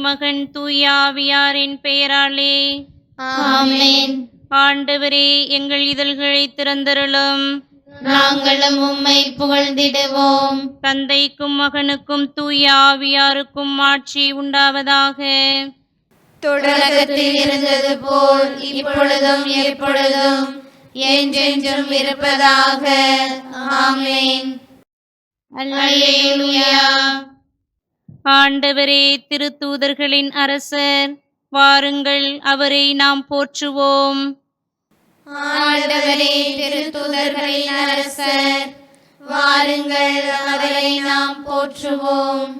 மகன் தூயாவியாரின் பெயராலே. ஆமென். ஆண்டவரே எங்கள் இதழ்களை திறந்தருளும். நாங்களும் உம்மை புகழ்ந்திடுவோம். தந்தைக்கும் மகனுக்கும் தூய ஆவியாருக்கும் ஆட்சி உண்டாவதாக. தொடக்கத்தில் இருந்தது போல் இப்பொழுதும் எப்பொழுதும் என்றென்றும் இருப்பதாக. ஆமென். அல்லேலூயா. ஆண்டவரே திருத்தூதர்களின் அரசர் வாருங்கள் அவரை நாம் போற்றுவோம். ஆண்டவரே திருத்துதர்களின் அரசர் வாருங்கள் அவரை நாம் போற்றுவோம்.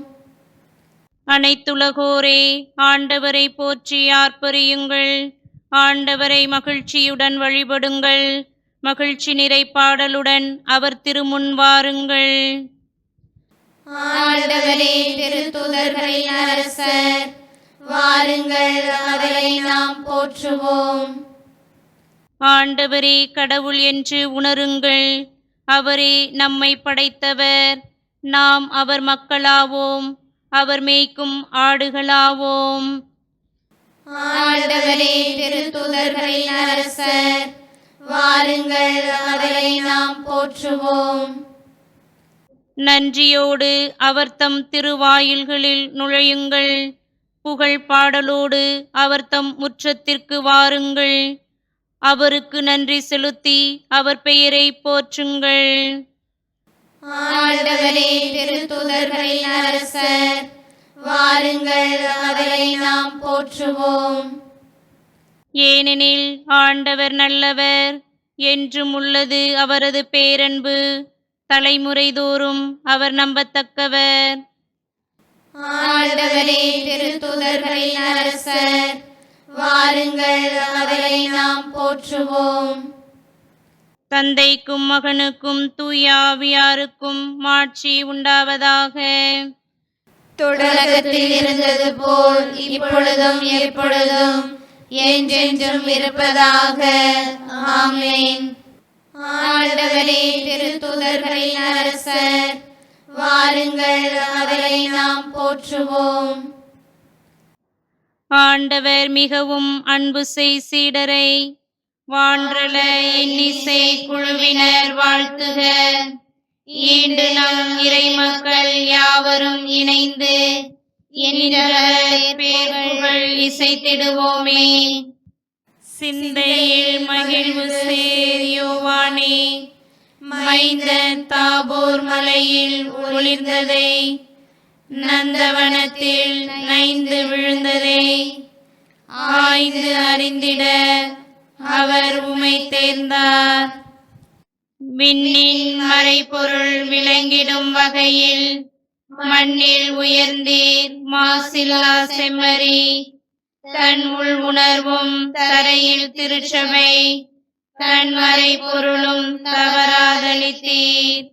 அனைத்துலகோரே ஆண்டவரை போற்றி ஆர்ப்பரியுங்கள். ஆண்டவரை மகிழ்ச்சியுடன் வழிபடுங்கள். மகிழ்ச்சி நிறை பாடலுடன் அவர் திருமுன் வாருங்கள். ஆண்டவரே திருத்துதர்களின் அரசர் வாருங்கள் அவரை நாம் போற்றுவோம். ஆண்டவரே கடவுள் என்று உணருங்கள். அவரே நம்மை படைத்தவர். நாம் அவர் மக்களாவோம். அவர் மேய்க்கும் ஆடுகளாவோம். ஆண்டவரே திருத்துதர்களின் அரசர் வாருங்கள் அவரை நாம் போற்றுவோம். நன்றியோடு அவர் தம் திருவாயில்களில் நுழையுங்கள். புகழ் பாடலோடு அவர் தம் முற்றத்திற்கு வாருங்கள். அவருக்கு நன்றி செலுத்தி அவர் பெயரை போற்றுங்கள். ஆண்டவரே திருத்துதர்களின் அரசர் வாருங்கள் அவரை நாம் போற்றுவோம். ஏனெனில் ஆண்டவர் நல்லவர் என்றும் உள்ளது அவரது பேரன்பு. தலைமுறை தோறும் அவர் நம்பத்தக்கவர். ஆண்டவரே திருத்துதர்களின் அரசர் வாருங்கள் அவரை நாம் போற்றுவோம். தந்தைக்கும் மகனுக்கும் தூயாவியாருக்கும் மாட்சி உண்டாவதாக. தொடக்கத்தில் இருந்தது போல் இப்பொழுதும் எப்பொழுதும் என்றென்றும் இருப்பதாக. ஆமென். ஆண்டவரே திருத்துதர்களின் அரசர் வாருங்கள் அவரை நாம் போற்றுவோம். ஆண்டவர் மிகவும் அன்பு செய் சீடரை வான்றல எண்ணிசை குழுவினர் வாழ்த்துக. ஈண்டு நம் இறைமக்கள் யாவரும் இணைந்து எண்ணிறவர் பேர்புகழ் இசைத்திடுவோமே. சிந்தையில் மகிழ்வு சேரியோவானே மைந்தன் தாபோர் மலையில் ஒளிர்ந்ததை. நந்தவனத்தில் நைந்து விழுந்ததை. ஆய்ந்து அறிந்திட அவர் உமை தேர்ந்தார். விண்ணின் மறைபொருள் விளங்கிடும் வகையில் மண்ணில் உயர்ந்தீர் மாசில்லா செம்மறி. தன் உள் உணர்வும் தரையில் திருச்சபை தன் மறைபொருளும் தவறாதளித்தீர்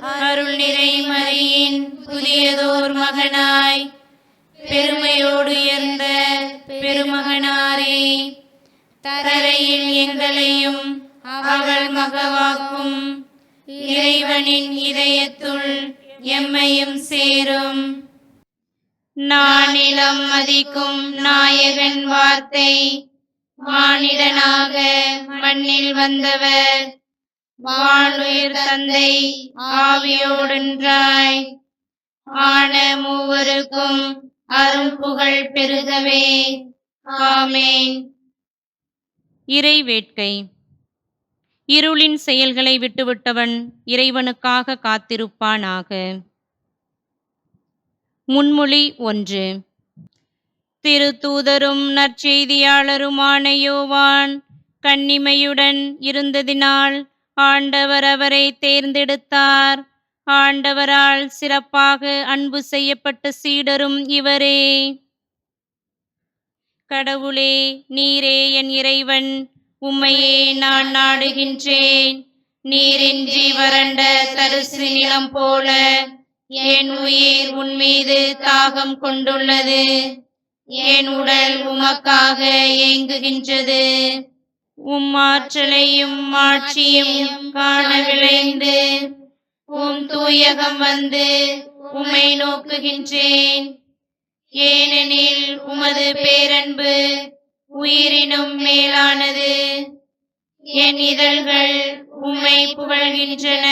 அருள் நிறை மறியின் புதியதோர் மகனாய் பெருமையோடு உயர்ந்த பெருமகனாரே. தரையில் எங்களையும் அவள் மகவாக்கும் இறைவனின் இதயத்துள் எம்மையும் சேரும். நானிலம் மதிக்கும் நாயகன் வார்த்தை. மானிடனாக மண்ணில் வந்தவர். வானுயிர் தந்தை ஆவியோடென்றாய் ஆன மூவருக்கும் அரும் புகழ் பெருகவே. ஆமேன். இறை வேட்கை இருளின் செயல்களை விட்டுவிட்டவன் இறைவனுக்காக காத்திருப்பானாக. முன்மொழி ஒன்று. திருத்தூதரும் நற்செய்தியாளருமான யோவான் கன்னிமையுடன் இருந்ததினால் ஆண்டவர் அவரை தேர்ந்தெடுத்தார். ஆண்டவரால் சிறப்பாக அன்பு செய்யப்பட்ட சீடரும் இவரே. கடவுளே நீரே என் இறைவன் உம்மையே நான் நாடுகின்றேன். நீரின்றி வறண்ட தரிசு நிலம் போல என் உயிர் உன் மீது தாகம் கொண்டுள்ளது. என் உடல் உமக்காக ஏங்குகின்றது. உம் ஆற்றலையும் ஆட்சியும் காண விளைந்து உம் தூயகம் வந்து உம்மை நோக்குகின்றேன். ஏனெனில் உமது பேரன்பு உயிரினும் மேலானது. என் இதழ்கள் உம்மை புகழ்கின்றன.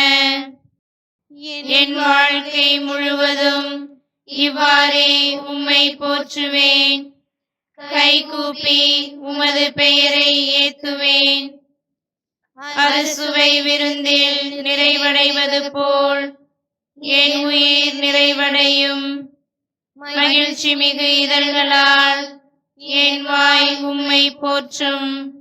என் வாழ்க்கை முழுவதும் இவ்வாறே உம்மை போற்றுவேன். கைகூப்பி உமது பெயரை ஏத்துவேன். அறுசுவை விருந்தில் நிறைவடைவது போல் என் உயிர் நிறைவடையும். மகிழ்ச்சி மிகு இதழ்களால் என் வாய் உம்மை போற்றும்.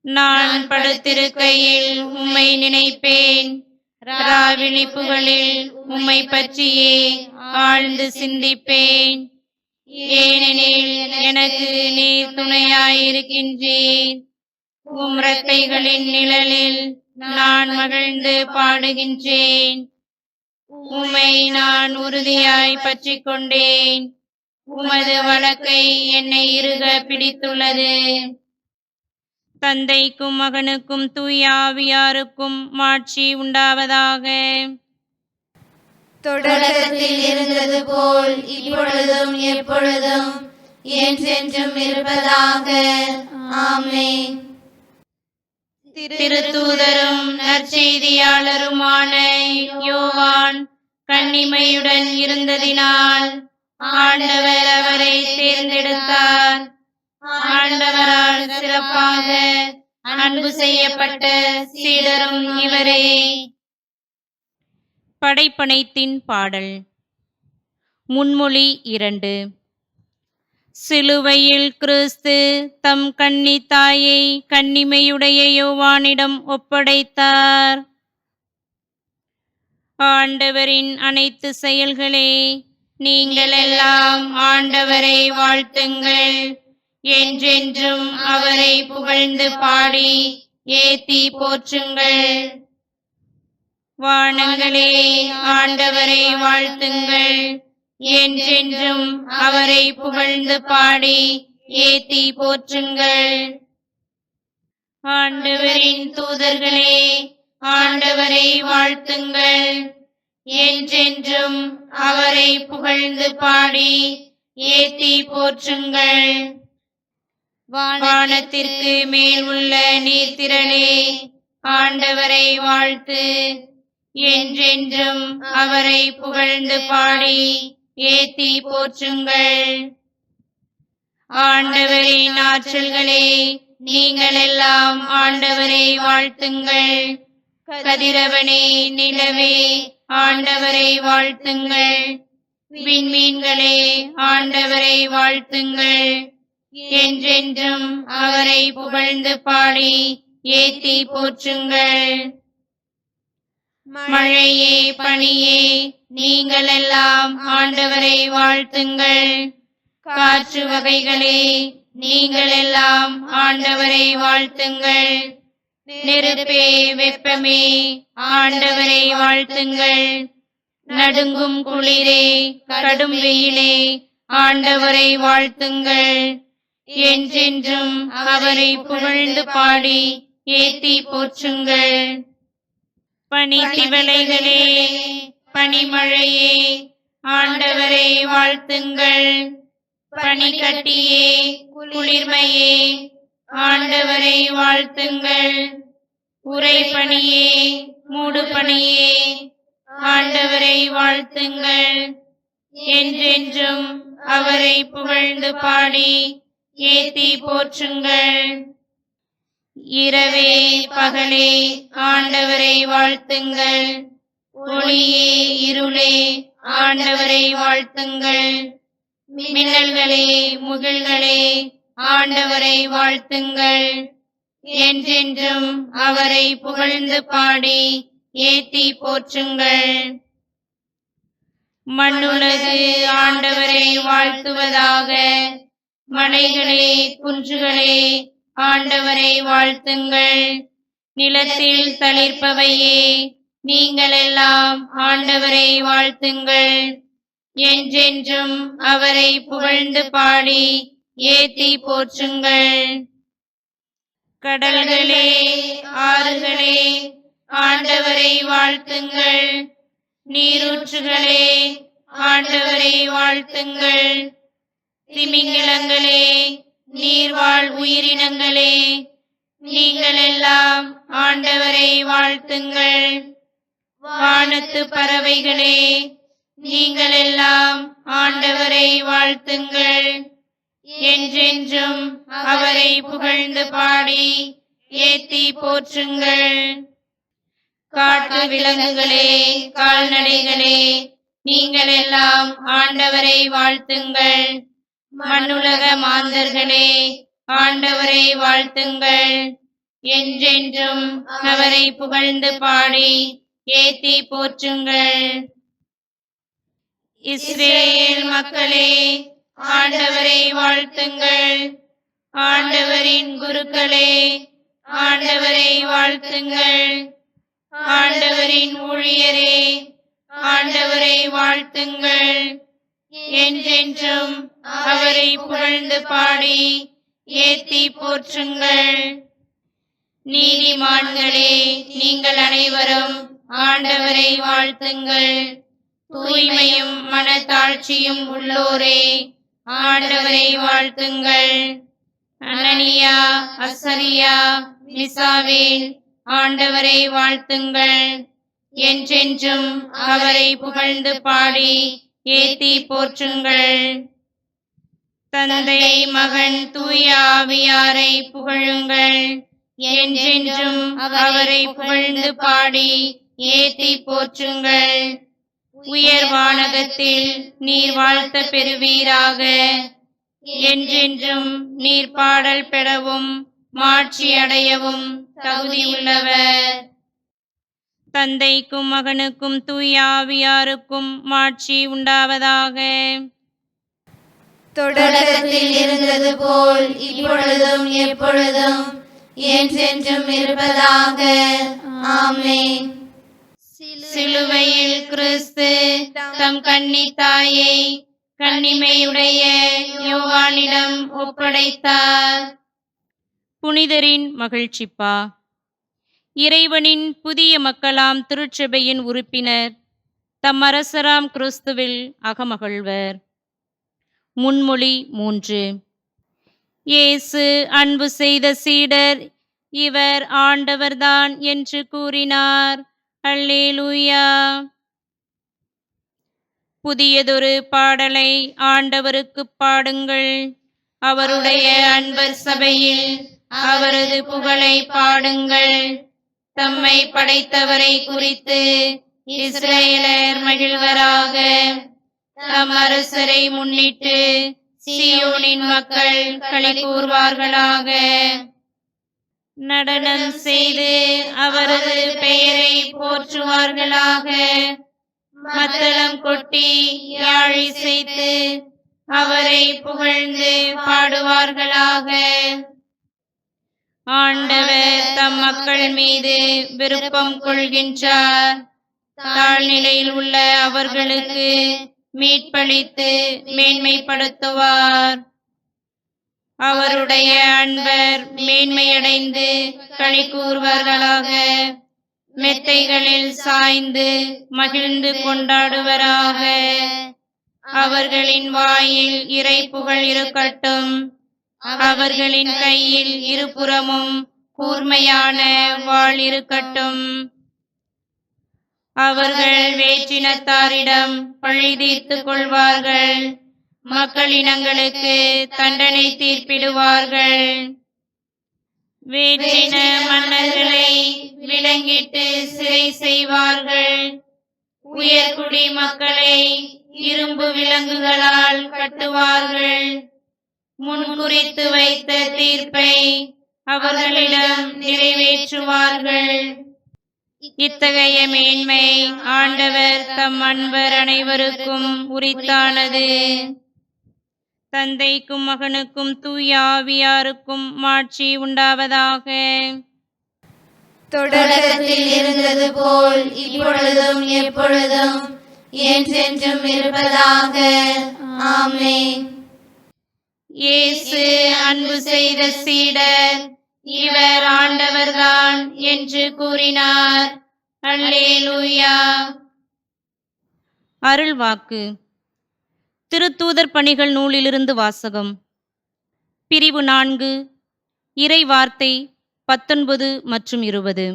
நான் படுத்திருக்கையில் உம்மை நினைப்பேன். ராவிழிப்புகளில் உம்மை பற்றியே ஆழ்ந்து சிந்திப்பேன். ஏனெனில் எனக்கு நீர் துணையாயிருக்கின்றீர். உம் ரத்தைகளின் நிழலில் நான் மகிழ்ந்து பாடுகின்றேன். உம்மை நான் உறுதியாய் பற்றி கொண்டேன் உமது வழக்கை என்னை இருக பிடித்துள்ளது. தந்தைக்கும் மகனுக்கும் தூயாவியாருக்கும் மாட்சி உண்டாவதாக. தொடக்கத்தில் இருந்தது போல் இப்பொழுதும் எப்பொழுதும் என்றென்றும் இருப்பதாக. ஆமென். திருத்தூதரும் நற்செய்தியாளருமான யோவான் கன்னிமையுடன் இருந்ததினால் ஆண்டவர் அவரை தேர்ந்தெடுத்தார். ஆண்டவரால் சிறப்பாக அன்பு செய்யப்பட்ட சீடரும் இவரே. படைப்பனைத்தின் பாடல். முன்மொழி இரண்டு. சிலுவையில் கிறிஸ்து தம் கன்னி தாயை கன்னிமையுடைய யோவானிடம் ஒப்படைத்தார். ஆண்டவரின் அனைத்து செயல்களே நீங்கள் எல்லாம் ஆண்டவரை வாழ்த்துங்கள். என்றென்றும் அவரை புகழ்ந்து பாடி ஏத்தி போற்றுங்கள். வானங்களே ஆண்டவரை வாழ்த்துங்கள். என்றென்றும் அவரை புகழ்ந்து பாடி ஏத்தி போற்றுங்கள். ஆண்டவரின் தூதர்களே ஆண்டவரை வாழ்த்துங்கள். என்றென்றும் அவரை புகழ்ந்து பாடி ஏத்தி போற்றுங்கள். வானத்திற்கு மேல் உள்ள நீர்த்திரளே ஆண்டவரை வாழ்த்து. என்றென்றும் அவரை புகழ்ந்து பாடி ஏத்தி போற்றுங்கள். ஆண்டவரின் ஆற்றல்களே நீங்கள் எல்லாம் ஆண்டவரை வாழ்த்துங்கள். கதிரவனே நிலவே ஆண்டவரை வாழ்த்துங்கள். விண்மீன்களே ஆண்டவரை வாழ்த்துங்கள். என்றென்றும் அவரை புகழ்ந்து பாடி ஏத்தி போற்றுங்கள். மழையே பனியே நீங்கள் எல்லாம் ஆண்டவரை வாழ்த்துங்கள். காற்று வகைகளே நீங்கள் எல்லாம் ஆண்டவரை வாழ்த்துங்கள். நெருப்பே வெப்பமே ஆண்டவரை வாழ்த்துங்கள். நடுங்கும் குளிரே கடும் வெயிலே ஆண்டவரை வாழ்த்துங்கள். என்றென்றும் அவரை புகழ்ந்து பாடி ஏத்தி போற்றுங்கள். பனித்திவளைகளே பனிமழையே ஆண்டவரை வாழ்த்துங்கள். பனிக்கட்டியே குளிர்மையே ஆண்டவரை வாழ்த்துங்கள். உறைபனியே மூடுபனியே ஆண்டவரை வாழ்த்துங்கள். என்றென்றும் அவரை புகழ்ந்து பாடி ஏத்தி போற்றுங்கள். இரவே பகலே ஆண்டவரை வாழ்த்துங்கள். ஒளியே இருளே ஆண்டவரை வாழ்த்துங்கள். மின்னல்களே முகில்களே ஆண்டவரை வாழ்த்துங்கள். என்றென்றும் அவரை புகழ்ந்து பாடி ஏத்தி போற்றுங்கள். மண்ணுலகு ஆண்டவரை வாழ்த்துவதாக மலைகளே குன்றுகளே ஆண்டவரை வாழ்த்துங்கள். நிலத்தில் தளிர்ப்பவையே நீங்கள் எல்லாம் ஆண்டவரை வாழ்த்துங்கள். என்றென்றும் அவரை புகழ்ந்து பாடி ஏத்தி போற்றுங்கள். கடல்களே ஆறுகளே ஆண்டவரை வாழ்த்துங்கள். நீரூற்றுகளே ஆண்டவரை வாழ்த்துங்கள். திமிங்கிலங்களே நீர்வாழ் உயிரினங்களே நீங்கள் எல்லாம் ஆண்டவரை வாழ்த்துங்கள். வானத்து பறவைகளே நீங்கள் எல்லாம் ஆண்டவரை வாழ்த்துங்கள். என்றென்றும் அவரை புகழ்ந்து பாடி ஏத்தி போற்றுங்கள். காட்டு விலங்குகளே கால்நடைகளே நீங்கள் எல்லாம் ஆண்டவரை வாழ்த்துங்கள். மண்ணுலக மாந்தர்களே ஆண்டவரை வாழ்த்துங்கள். என்றென்றும் அவரை புகழ்ந்து பாடி ஏத்தி போற்றுங்கள். இஸ்ரேல் மக்களே ஆண்டவரை வாழ்த்துங்கள். ஆண்டவரின் குருக்களே ஆண்டவரை வாழ்த்துங்கள். ஆண்டவரின் ஊழியரே ஆண்டவரை வாழ்த்துங்கள். என்றென்றும் அவரை புகழ்ந்து பாடி ஏத்தி போற்றுங்கள். நீதிமான்களே நீங்கள் அனைவரும் ஆண்டவரை வாழ்த்துங்கள். தூய்மையும் மனத்தாழ்ச்சியும் உள்ளோரே ஆண்டவரை வாழ்த்துங்கள். அனனியா அசரியா மிசாவேல் ஆண்டவரை வாழ்த்துங்கள். என்றென்றும் அவரை புகழ்ந்து பாடி ஏத்தி போற்றுங்கள். தந்தை மகன் தூய ஆவியாரை புகழுங்கள். என்றென்றும் அவரை புகழ்ந்து பாடி ஏத்தி போற்றுங்கள். உயர் வானகத்தில் நீர் வாழ்த்த பெறுவீராக. என்றென்றும் நீர் பாடல் பெறவும் மாட்சி அடையவும் தகுதியுள்ளவர். தந்தைக்கும் மகனுக்கும் தூய ஆவியாருக்கும் மாட்சி உண்டாவதாக. தொடக்கத்தில் இருந்தது போல் இப்பொழுதும் எப்பொழுதும் என்றென்றும் இருப்பதாக. ஆமென். சிலுவையில் கிறிஸ்து தம் கன்னி தாயை கன்னிமையுடைய யோவானிடம் ஒப்படைத்தார். புனிதரின் மகிழ்ச்சிப்பா. இறைவனின் புதிய மக்களாம் திருச்சபையின் உறுப்பினர் தம் அரசராம் கிறிஸ்துவில் அகமகிழ்வர் முன்மொழி மூன்று. இயேசு அன்பு செய்த சீடர் இவர் ஆண்டவர்தான் என்று கூறினார். அல்லேலூயா. புதியதொரு பாடலை ஆண்டவருக்கு பாடுங்கள். அவருடைய அன்பர் சபையில் அவரது புகழை பாடுங்கள். தம்மை படைத்தவரை குறித்து இஸ்ரேலர் மகிழ்வராக தம் அரசரை முன்னிட்டு சியோனின் மக்கள் களி கூறுவார்களாக நடனம் செய்து அவரது பெயரை போற்றுவார்களாக. மத்தளம் கொட்டி யாழ் இசைத்து அவரை புகழ்ந்து பாடுவார்களாக. ஆண்டவர் தம் மக்கள் மீது விருப்பம் கொள்கின்றார். தாழ்நிலையில் உள்ள அவர்களுக்கு மீட்பளித்து மேன்மைப்படுத்துவார். அவருடைய அன்பர் மேன்மையடைந்து களி கூறுவார்களாக. மெத்தைகளில் சாய்ந்து மகிழ்ந்து கொண்டாடுவராக. அவர்களின் வாயில் இறை புகழ் இருக்கட்டும். அவர்களின் கையில் இருபுறமும் கூர்மையான வாழ் இருக்கட்டும். அவர்கள் வேற்றினத்தாரிடம் பழி தீர்த்து கொள்வார்கள். மக்களினங்களுக்கு தண்டனை தீர்ப்பிடுவார்கள். வேற்றின மன்னர்களை விலங்கிட்டு சிறை செய்வார்கள். உயர்குடி மக்களை இரும்பு விலங்குகளால் கட்டுவார்கள். முன்குறித்து வைத்த தீர்ப்பை அவர்களிடம் நிறைவேற்றுவார்கள். இத்தகைய மேன்மை ஆண்டவர் தம் அன்பர் அனைவருக்கும் உரித்தானது. தந்தைக்கும் மகனுக்கும் தூய ஆவியாருக்கும் மாட்சி உண்டாவதாக. தொடக்கத்தில் இருந்தது போல் இப்பொழுதும் எப்பொழுதும் என்றென்றும் இருப்பதாக. ஆமே இயேசு அன்பு செய்த சீடர் இவர் ஆண்டவர்தான் என்று கூறினார். அல்லேலூயா. அருள்வாக்கு. திருத்தூதர் பணிகள் நூலிலிருந்து வாசகம். பிரிவு நான்கு இறை வார்த்தை பத்தொன்பது மற்றும் இருபது.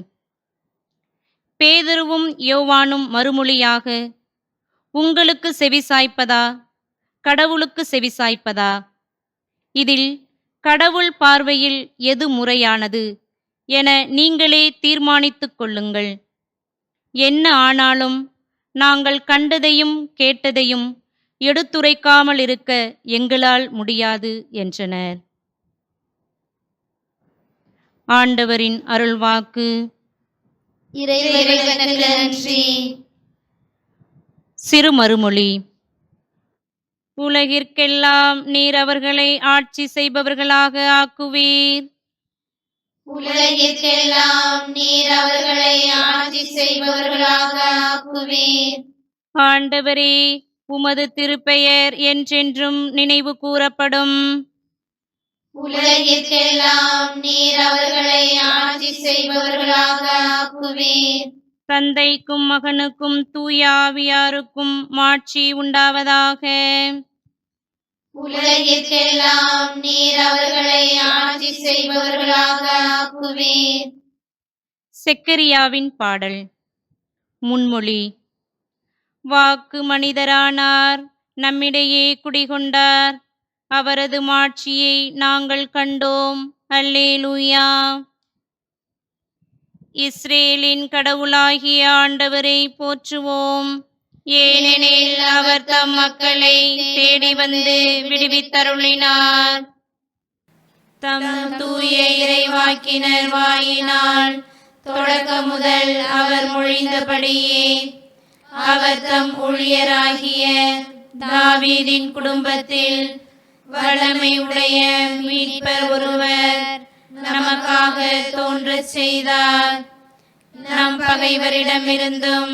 பேதருவும் யோவானும் மறுமொழியாக உங்களுக்கு செவிசாய்ப்பதா கடவுளுக்கு செவிசாய்ப்பதா இதில் கடவுள் பார்வையில் எது முறையானது என நீங்களே தீர்மானித்துக் கொள்ளுங்கள். என்ன ஆனாலும் நாங்கள் கண்டதையும் கேட்டதையும் எடுத்துரைக்காமல் இருக்க எங்களால் முடியாது என்றனர். ஆண்டவரின் அருள்வாக்கு. சிறு மறுமொழி உலகிற்கெல்லாம் நீர் அவர்களை ஆட்சி செய்பவர்களாக ஆக்குவீர். உலகிற்கெல்லாம் நீர் அவர்களை ஆட்சி செய்பவர்களாக ஆக்குவீர். ஆண்டவரே உமது திருப்பெயர் என்றென்றும் நினைவு கூறப்படும். உலகிற்கெல்லாம் நீர் அவர்களை ஆட்சி செய்பவர்களாக ஆக்குவீர். தந்தைக்கும் மகனுக்கும் தூய ஆவியாருக்கும் மாட்சி உண்டாவதாக. உலகிற்கெல்லாம் நீர் அவர்களை ஆட்சி செய்பவர்களாக ஆக்குவீர் செக்கரியாவின் பாடல். முன்மொழி. வாக்கு மனிதரானார் நம்மிடையே குடிகொண்டார். அவரது மாட்சியை நாங்கள் கண்டோம். அல்லேலூயா. இஸ்ரேலின் கடவுளாகிய ஆண்டவரை போற்றுவோம். ஏனெனில் அவர் தம் மக்களை தேடி வந்து விடுவித்தருளினார். தம் தூய இறைவாக்கினர் வாயினால் தொடக்க முதல் அவர் மொழிந்தபடியே அவர் தம் ஊழியராகிய தாவீதின் குடும்பத்தில் வளமை உடைய மீட்பர் ஒருவர் நமக்காக தோன்றச் செய்தார். நம் பகைவரிடமிருந்தும்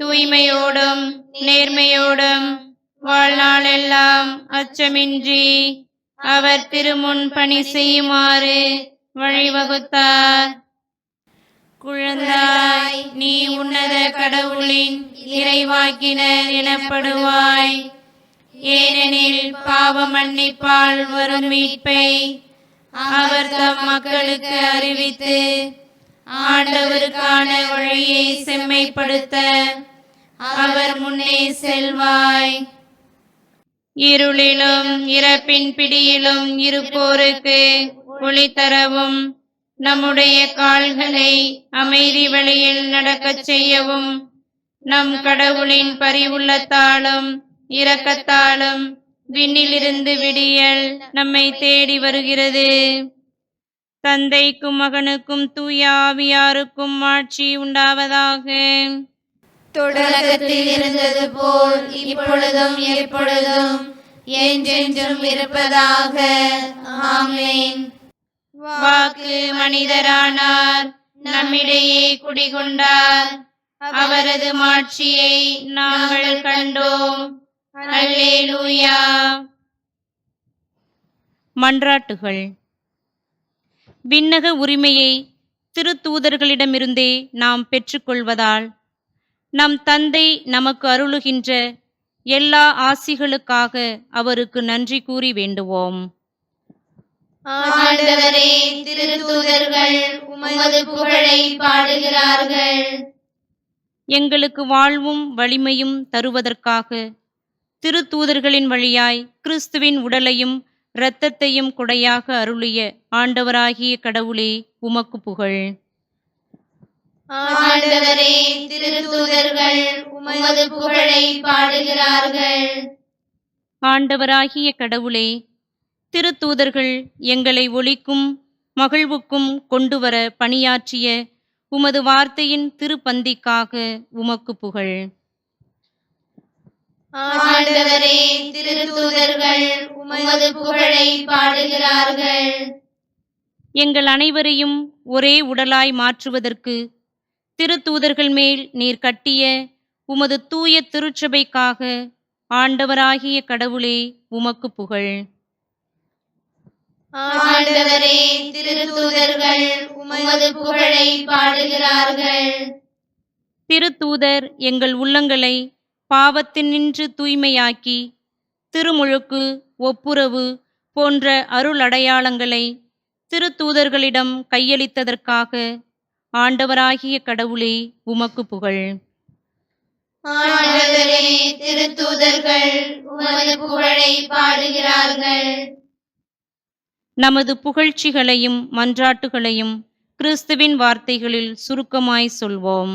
தூய்மையோடும் நேர்மையோடும் வாழ்நாளெல்லாம் அச்சமின்றி அவர் திருமுன் பணி செய்யுமாறு வழிவகுத்தார். குழந்தாய் நீ உன்னத கடவுளின் இறைவாக்கினர் எனப்படுவாய். ஏனெனில் பாவ மன்னிப்பால் வரும் மீட்பை அவர் தம் மக்களுக்கு அறிவித்து ஆண்டவருக்கான வழியை செம்மைப்படுத்த அவர் முன்னே செல்வாய். இருளிலும் இறப்பின் பிடியிலும் இருப்போருக்கு ஒளி தரவும் நம்முடைய கால்களை அமைதி வழியில் நடக்கச் செய்யவும் நம் கடவுளின் பரிவுள்ளத்தாலும் இரக்கத்தாலும் விண்ணிலிருந்து விடியல் நம்மை தேடி வருகிறது. தந்தைக்கும் மகனுக்கும் தூய ஆவியாருக்கும் ஆட்சி உண்டாவதாக. தொடக்கத்தில் இருந்தது போல் இப்பொழுதும் எப்பொழுதும் என்றென்றும் இருப்பதாக. ஆமென். வாக்கு மனிதரானார் நம்மிடையே குடிகொண்டார். அவரது மாட்சியை நாங்கள் கண்டோம். அல்லேலூயா. மன்றாட்டுகள். விண்ணக உரிமையை திருத்தூதர்களிடமிருந்தே நாம் பெற்றுக்கொள்வதால் நம் தந்தை நமக்கு அருளுகின்ற எல்லா ஆசிகளுக்காக அவருக்கு நன்றி கூறி வேண்டுவோம். ஆண்டவரே திருத்தூதர்கள் உமது புகழை பாடுகிறார்கள். எங்களுக்கு வாழ்வும் வலிமையும் தருவதற்காக திருத்தூதர்களின் வழியாய் கிறிஸ்துவின் உடலையும் இரத்தத்தையும் கொடையாக அருளிய ஆண்டவராகிய கடவுளே உமக்கு புகழ். ஆண்டவரே திருத்தூதர்கள் உமது புகழை பாடுகிறார்கள். ஆண்டவராகிய கடவுளே திருத்தூதர்கள் எங்களை ஒளிக்கும் மகிழ்வுக்கும் கொண்டுவர பணியாற்றிய உமது வார்த்தையின் திருப்பந்திக்காக உமக்கு புகழ். ஆண்டவரே திருத்தூதர்கள் உமது புகழை பாடுகிறார்கள். எங்கள் அனைவரையும் ஒரே உடலாய் மாற்றுவதற்கு திருத்தூதர்கள் மேல் நீர் கட்டிய உமது தூய திருச்சபைக்காக ஆண்டவராகிய கடவுளே உமக்கு புகழ். ஆண்டவரே திருத்தூதர்கள் உமது புகழை பாடுகிறார்கள். திருத்தூதர் எங்கள் உள்ளங்களை பாவத்தினின்று தூய்மையாக்கி திருமுழுக்கு ஒப்புரவு போன்ற அருள் அடையாளங்களை திருத்தூதர்களிடம் கையளித்ததற்காக ஆண்டவராகிய கடவுளே உமக்கு புகழ். ஆண்டவரே திருத்தூதர்கள் உமது புகழை பாடுகிறார்கள். நமது புகழ்ச்சிகளையும் மன்றாட்டுகளையும் கிறிஸ்துவின் வார்த்தைகளில் சுருக்கமாய் சொல்வோம்.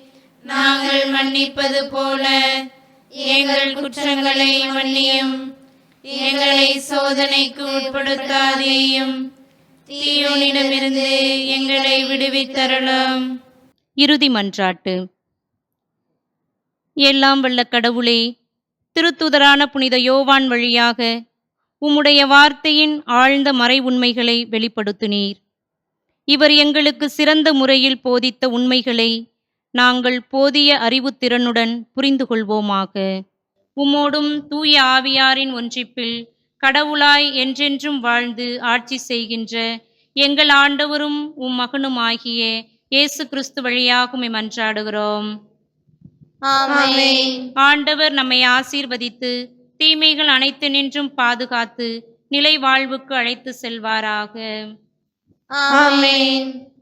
நாங்கள் மன்னிப்பது போல எங்கள் குற்றங்களை மன்னியும் எங்களை சோதனைக்கு உட்படுத்தாதேயும். தீயோனிடமிருந்து எங்களை விடுவித்தரலாம் இறுதி மன்றாட்டு. எல்லாம் வல்ல கடவுளே திருத்துதரான புனித யோவான் வழியாக உம்முடைய வார்த்தையின் ஆழ்ந்த மறை உண்மைகளை வெளிப்படுத்தினீர். இவர் எங்களுக்கு சிறந்த முறையில் போதித்த உண்மைகளை நாங்கள் போதிய அறிவுத்திறனுடன் புரிந்து கொள்வோமாக உம்மோடும் தூய ஆவியாரின் ஒன்றிப்பில் கடவுளாய் என்றென்றும் வாழ்ந்து ஆட்சி செய்கின்ற எங்கள் ஆண்டவரும் உம் மகனுமாகிய இயேசு கிறிஸ்து வழியாக உம்மை மன்றாடுகிறோம் ஆண்டவர் நம்மை ஆசீர்வதித்து தீமைகள் அனைத்து நின்றும் பாதுகாத்து நிலை வாழ்வுக்கு அழைத்து செல்வாராக. ஆமென்.